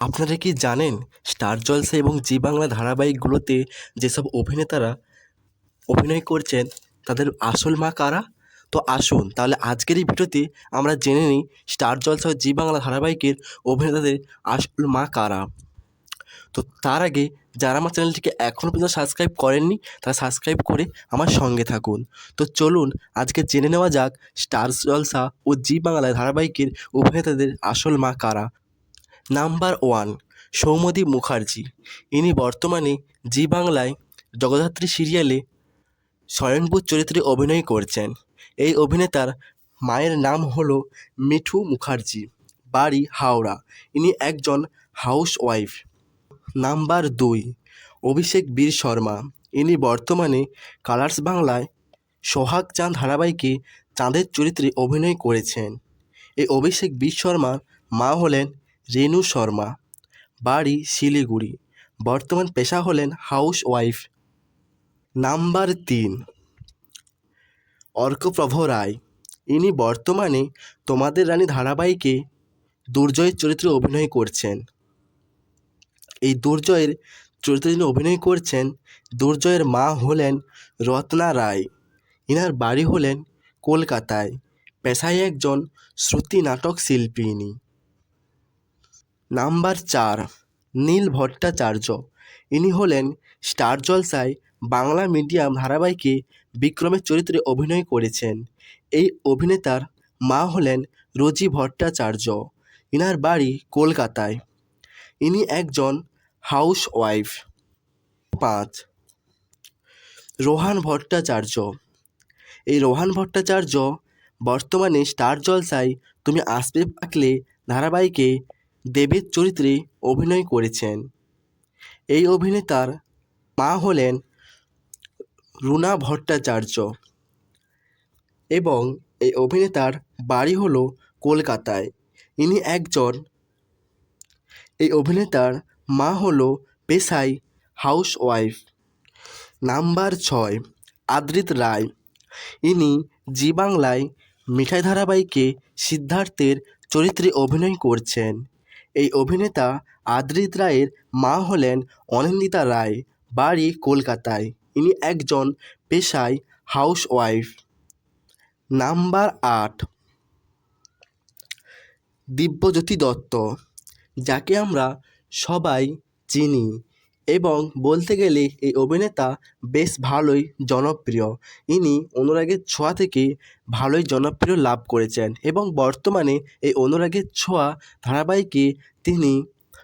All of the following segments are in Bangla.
আপনারা কি জানেন স্টার জলসা এবং জি বাংলা ধারাবাহিকগুলোতে যেসব অভিনেতারা অভিনয় করছেন, তাদের আসল মা কারা? তো আসুন, তাহলে আজকের এই ভিডিওতে আমরা জেনে নিই স্টার জলসা ও জি বাংলা ধারাবাহিকের অভিনেতাদের আসল মা কারা। তো তার আগে যারা আমার চ্যানেলটিকে এখনও পর্যন্ত সাবস্ক্রাইব করেননি, তারা সাবস্ক্রাইব করে আমার সঙ্গে থাকুন। তো চলুন, আজকে জেনে নেওয়া যাক স্টার জলসা ও জি বাংলা ধারাবাহিকের অভিনেতাদের আসল মা কারা। Number one Soumyadeep Mukherjee. ইনি বর্তমানে জি বাংলায় জগদ্ধাত্রী সিরিয়ালে স্বয়ংভূ চরিত্রে অভিনয় করছেন। এই অভিনেতার মায়ের নাম হলো মিঠু মুখার্জি, বাড়ি হাওড়া। ইনি একজন হাউস ওয়াইফ নাম্বার দুই অভিষেক বীর শর্মা। ইনি বর্তমানে কালার্স বাংলায় সোহাগ চাঁদ ধারাবাহিকে চাঁদের চরিত্রে অভিনয় করেছেন। এই অভিষেক বীর শর্মার মা হলেন রেণু শর্মা। বাড়ি শিলিগুড়ি। বর্তমান পেশা হলেন হাউস ওয়াইফ নাম্বার তিন। অর্কপ্রভ রায়। ইনি বর্তমানে তোমাদের রানী ধারাবাহিকে দুর্জয়ের চরিত্রে অভিনয় করছেন। এই দুর্জয়ের চরিত্রে যিনি অভিনয় করছেন, দুর্জয়ের মা হলেন রত্না রায়। ইনার বাড়ি হলেন কলকাতায়। পেশায় একজন শ্রুতি নাটক শিল্পী ইনি। নাম্বার চার, নীল ভট্টাচার্য। ইনি হলেন স্টার জলসায় বাংলা মিডিয়াম ধারাবাহিকে বিক্রমের চরিত্রে অভিনয় করেছেন। এই অভিনেতার মা হলেন রোজি ভট্টাচার্য। ইনার বাড়ি কলকাতায়। ইনি একজন হাউস ওয়াইফ পাঁচ, রোহান ভট্টাচার্য। এই রোহান ভট্টাচার্য বর্তমানে স্টার জলসায় তুমি আসবে পাকলে ধারাবাহিকে দেবের চরিত্রে অভিনয় করেছেন। এই অভিনেতার মা হলেন রুনা ভট্টাচার্য এবং এই অভিনেতার বাড়ি হলো কলকাতায়। ইনি একজন এই অভিনেতার মা হলো পেশায় হাউস ওয়াইফ নাম্বার ছয়, আদ্রিত রায়। ইনি জি বাংলায় মিঠাই ধারাবাহিকে সিদ্ধার্থের চরিত্রে অভিনয় করছেন। এই অভিনেতা আদ্রিত রায়ের মা হলেন অনিন্দিতা রায়, বাড়ি কলকাতায়। ইনি একজন পেশায় হাউস ওয়াইফ নাম্বার আট, দিব্যজ্যোতি দত্ত, যাকে আমরা সবাই চিনি। এবং বলতে গেলে এই অভিনেতা বেশ ভালোই জনপ্রিয়। ইনি অনুরাগের ছোঁয়া থেকে ভালোই জনপ্রিয় লাভ করেছেন এবং বর্তমানে এই অনুরাগের ছোঁয়া ধারাবাহিকে তিনি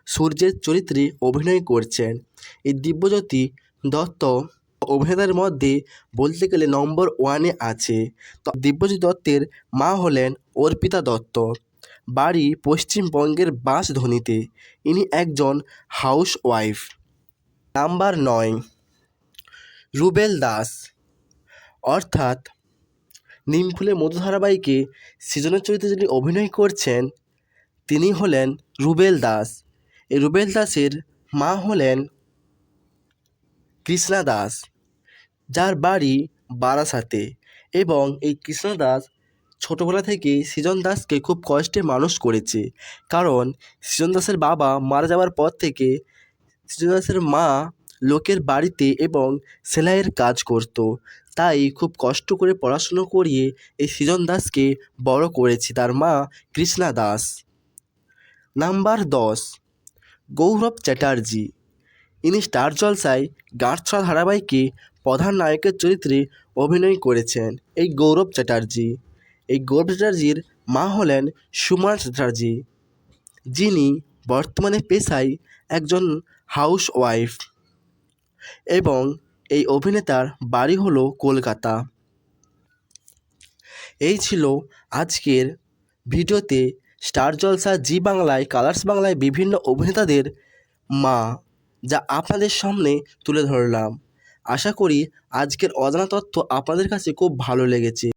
সূর্যের চরিত্রে অভিনয় করছেন। এই দিব্যজ্যোতি দত্ত অভিনেতার মধ্যে বলতে গেলে নম্বর ওয়ানে আছে। তো দত্তের মা হলেন অর্পিতা দত্ত। বাড়ি পশ্চিমবঙ্গের বাঁশধনীতে। ইনি একজন হাউস ওয়াইফ নাম্বার নয়, রুবেল দাস। অর্থাৎ নিমফুলে মধু ধারাবাহিকে সৃজনের চরিত্রে যিনি অভিনয় করছেন, তিনি হলেন রুবেল দাস। এই রুবেল দাসের মা হলেন কৃষ্ণা দাস, যার বাড়ি বারাসাতে। এবং এই কৃষ্ণা দাস ছোটোবেলা থেকে সৃজন দাসকে খুব কষ্টে মানুষ করেছে। কারণ সৃজন দাসের বাবা মারা যাওয়ার পর থেকে সৃজন দাসের মা লোকের বাড়িতে এবং সেলাইয়ের কাজ করতো। তাই খুব কষ্ট করে পড়াশুনো করিয়ে এই সৃজন দাসকে বড় করেছে তার মা কৃষ্ণা দাস। নাম্বার দশ, গৌরব চ্যাটার্জি। ইনি স্টার জলসায় গাঁটছড়া ধারাবাহিকে প্রধান নায়কের চরিত্রে অভিনয় করেছেন এই গৌরব চ্যাটার্জি। এই গৌরব চ্যাটার্জির মা হলেন সুমনা চ্যাটার্জি, যিনি বর্তমানে পেশায় একজন হাউস ওয়াইফ এবং এই অভিনেতার বাড়ি হলো কলকাতা। এই ছিল আজকের ভিডিওতে স্টার জলসা, জি বাংলায়, কালার্স বাংলায় বিভিন্ন অভিনেতাদের মা যা আপনাদের সামনে তুলে ধরলাম। আশা করি আজকের অজানা তথ্য আপনাদের কাছে খুব ভালো লেগেছে।